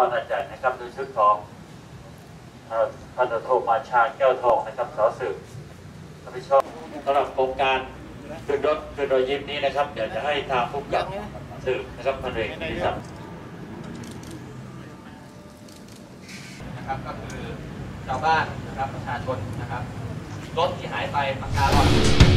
อรอาจารย์นะครับโดยชุดของพันธโทมาชาแก้วทองนะครับสอสืบรับผิดชอบสำหรับโครงการคืนรถคืนรอยยิ้มนี้นะครับเดี๋ยวจะให้ทางผู้กำกับสืบนะครับพันเอกนิสักนะครับก็คือชาวบ้านนะครับประชาชนนะครับรถที่หายไปปากกาลอย